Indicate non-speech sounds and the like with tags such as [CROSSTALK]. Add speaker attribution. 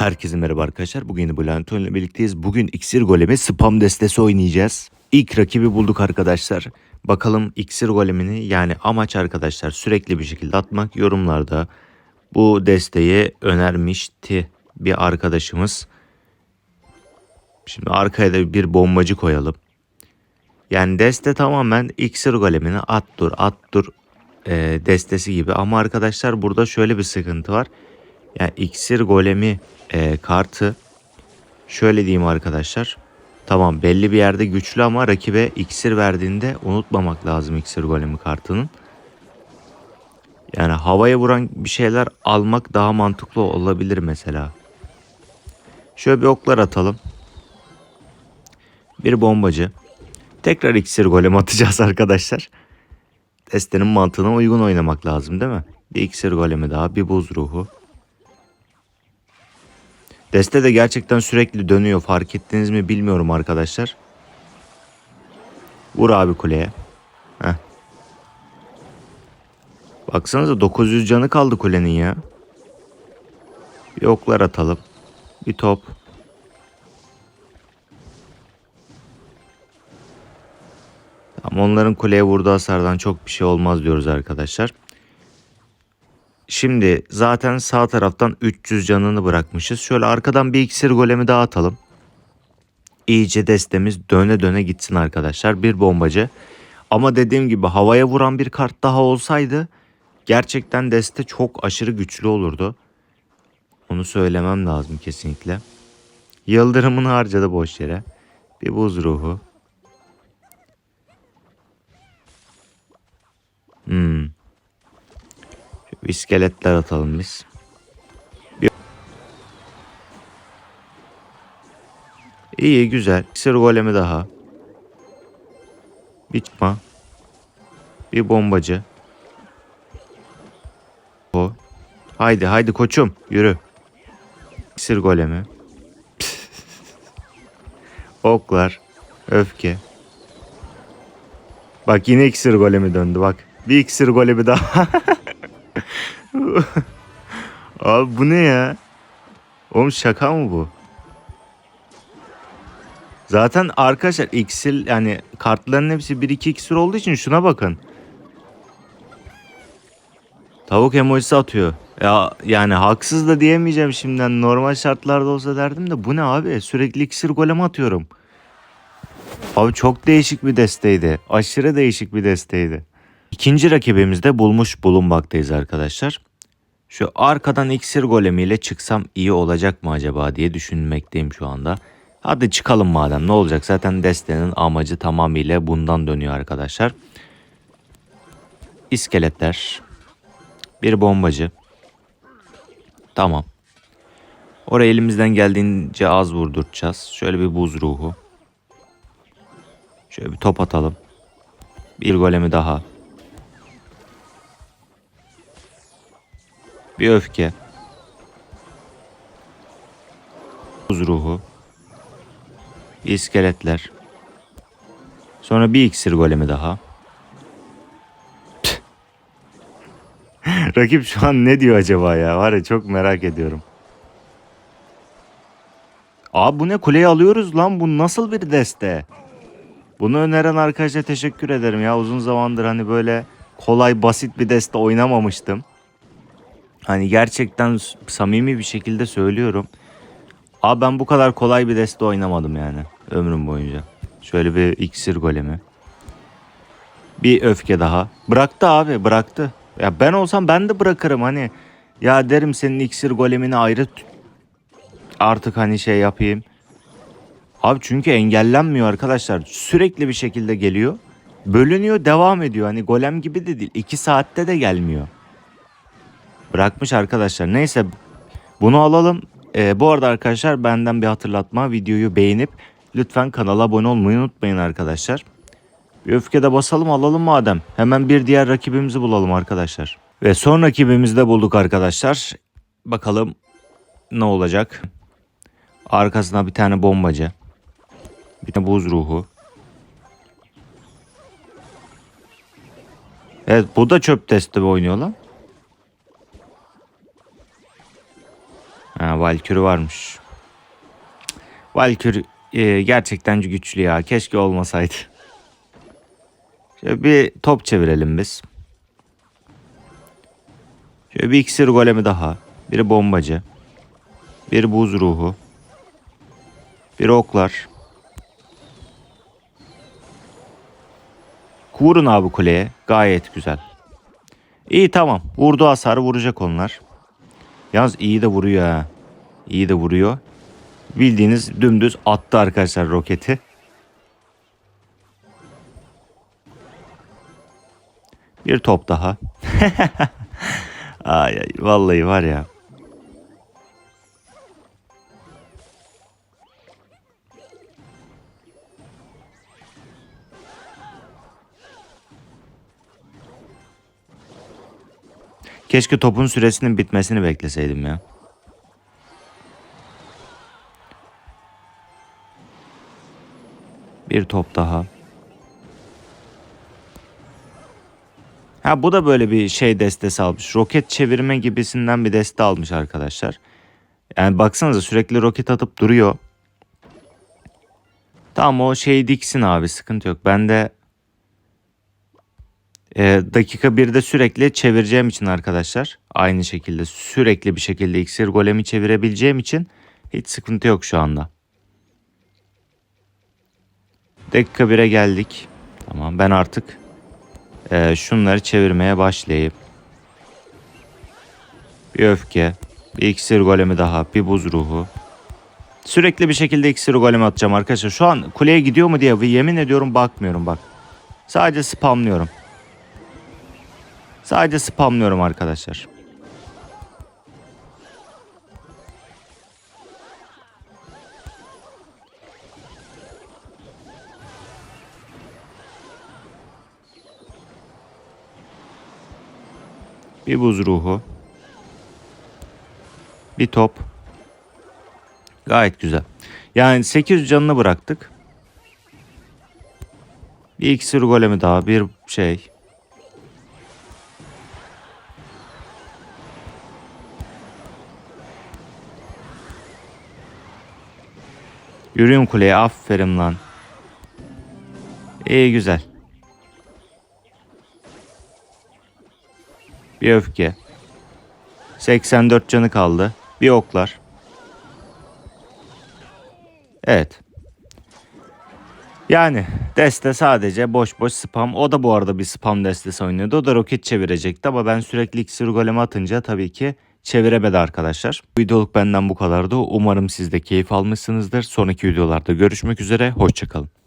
Speaker 1: Herkese merhaba arkadaşlar. Bugün yine Bülent ile birlikteyiz. Bugün iksir golemi spam destesi oynayacağız. İlk rakibi bulduk arkadaşlar. Bakalım iksir golemini yani amaç arkadaşlar sürekli bir şekilde atmak. Yorumlarda bu desteği önermişti bir arkadaşımız. Şimdi arkaya da bir bombacı koyalım. Yani deste tamamen iksir golemini at dur at dur e, destesi gibi. Ama arkadaşlar burada şöyle bir sıkıntı var. Yani iksir golemi e, kartı şöyle diyeyim arkadaşlar. Tamam belli bir yerde güçlü ama rakibe iksir verdiğinde unutmamak lazım iksir golemi kartının. Yani havaya vuran bir şeyler almak daha mantıklı olabilir mesela. Şöyle bir oklar atalım. Bir bombacı. Tekrar iksir golem atacağız [LAUGHS] arkadaşlar. Destenin mantığına uygun oynamak lazım değil mi? Bir iksir golemi daha, bir buz ruhu. Deste de gerçekten sürekli dönüyor. Fark ettiniz mi bilmiyorum arkadaşlar. Vur abi kuleye. Heh. Baksanıza 900 canı kaldı kulenin ya. Bir oklar atalım. Bir top. Ama onların kuleye vurduğu hasardan çok bir şey olmaz diyoruz arkadaşlar. Şimdi zaten sağ taraftan 300 canını bırakmışız. Şöyle arkadan bir iksir golemi daha atalım. İyice destemiz döne döne gitsin arkadaşlar. Bir bombacı. Ama dediğim gibi havaya vuran bir kart daha olsaydı gerçekten deste çok aşırı güçlü olurdu. Onu söylemem lazım kesinlikle. Yıldırımını harcadı boş yere. Bir buz ruhu. Hmm. İskeletler atalım biz. İyi güzel. Sır golemi daha. Bir çıkma. Bir bombacı. O. Haydi haydi koçum yürü. Sır golemi. [LAUGHS] Oklar. Öfke. Bak yine iksir golemi döndü bak. Bir iksir golemi daha. [LAUGHS] [LAUGHS] Abi bu ne ya? Oğlum şaka mı bu? Zaten arkadaşlar iksir yani kartların hepsi 1-2 iksir olduğu için şuna bakın. Tavuk emojisi atıyor. Ya yani haksız da diyemeyeceğim şimdiden. Normal şartlarda olsa derdim de bu ne abi? Sürekli iksir golem atıyorum. Abi çok değişik bir desteydi. Aşırı değişik bir desteydi. İkinci rakibimizde bulmuş bulunmaktayız arkadaşlar. Şu arkadan iksir golemiyle çıksam iyi olacak mı acaba diye düşünmekteyim şu anda. Hadi çıkalım madem ne olacak zaten destenin amacı tamamıyla bundan dönüyor arkadaşlar. İskeletler. Bir bombacı. Tamam. Oraya elimizden geldiğince az vurduracağız. Şöyle bir buz ruhu. Şöyle bir top atalım. Bir golemi daha. Bir öfke. Buz ruhu. Bir iskeletler. Sonra bir iksir golemi daha. [LAUGHS] Rakip şu an ne diyor acaba ya? Var ya çok merak ediyorum. Abi bu ne kuleyi alıyoruz lan bu nasıl bir deste? Bunu öneren arkadaşa teşekkür ederim ya uzun zamandır hani böyle kolay basit bir deste oynamamıştım. Hani gerçekten samimi bir şekilde söylüyorum. Abi ben bu kadar kolay bir deste oynamadım yani ömrüm boyunca. Şöyle bir iksir golemi. Bir öfke daha. Bıraktı abi bıraktı. Ya ben olsam ben de bırakırım hani. Ya derim senin iksir golemini ayrı artık hani şey yapayım. Abi çünkü engellenmiyor arkadaşlar. Sürekli bir şekilde geliyor. Bölünüyor devam ediyor. Hani golem gibi de değil. 2 saatte de gelmiyor. Bırakmış arkadaşlar. Neyse bunu alalım. Ee, bu arada arkadaşlar benden bir hatırlatma. Videoyu beğenip lütfen kanala abone olmayı unutmayın arkadaşlar. Bir öfke de basalım alalım madem. Hemen bir diğer rakibimizi bulalım arkadaşlar. Ve son rakibimizi de bulduk arkadaşlar. Bakalım ne olacak. Arkasına bir tane bombacı. Bir tane buz ruhu. Evet bu da çöp testi oynuyor Ha Valkürü varmış. Valkür e, gerçekten güçlü ya. Keşke olmasaydı. Şöyle bir top çevirelim biz. Şöyle bir iksir golemi daha. Biri bombacı. Bir buz ruhu. Bir oklar. Vurun abi kuleye. Gayet güzel. İyi tamam. Vurdu hasarı vuracak onlar. Yalnız iyi de vuruyor ha. İyi de vuruyor. Bildiğiniz dümdüz attı arkadaşlar roketi. Bir top daha. [LAUGHS] ay, ay vallahi var ya. Keşke topun süresinin bitmesini bekleseydim ya. Bir top daha. Ha bu da böyle bir şey destesi almış. Roket çevirme gibisinden bir deste almış arkadaşlar. Yani baksanıza sürekli roket atıp duruyor. Tamam o şey diksin abi sıkıntı yok. Ben de e, dakika 1'de sürekli çevireceğim için arkadaşlar. Aynı şekilde sürekli bir şekilde iksir golemi çevirebileceğim için hiç sıkıntı yok şu anda. Dakika 1'e geldik. Tamam ben artık e, şunları çevirmeye başlayayım. Bir öfke, bir iksir golemi daha, bir buz ruhu. Sürekli bir şekilde iksir golemi atacağım arkadaşlar. Şu an kuleye gidiyor mu diye yemin ediyorum bakmıyorum bak. Sadece spamlıyorum. Sadece spamlıyorum arkadaşlar. Bir buz ruhu. Bir top. Gayet güzel. Yani 800 canını bıraktık. Bir iksir golemi daha. Bir şey. Yürüyün kuleye. Aferin lan. İyi güzel. Bir öfke. 84 canı kaldı. Bir oklar. Evet. Yani deste sadece boş boş spam. O da bu arada bir spam destesi oynuyordu. O da roket çevirecekti ama ben sürekli iksir golemi atınca tabii ki çeviremedi arkadaşlar. Bu videoluk benden bu kadardı. Umarım siz de keyif almışsınızdır. Sonraki videolarda görüşmek üzere. Hoşçakalın.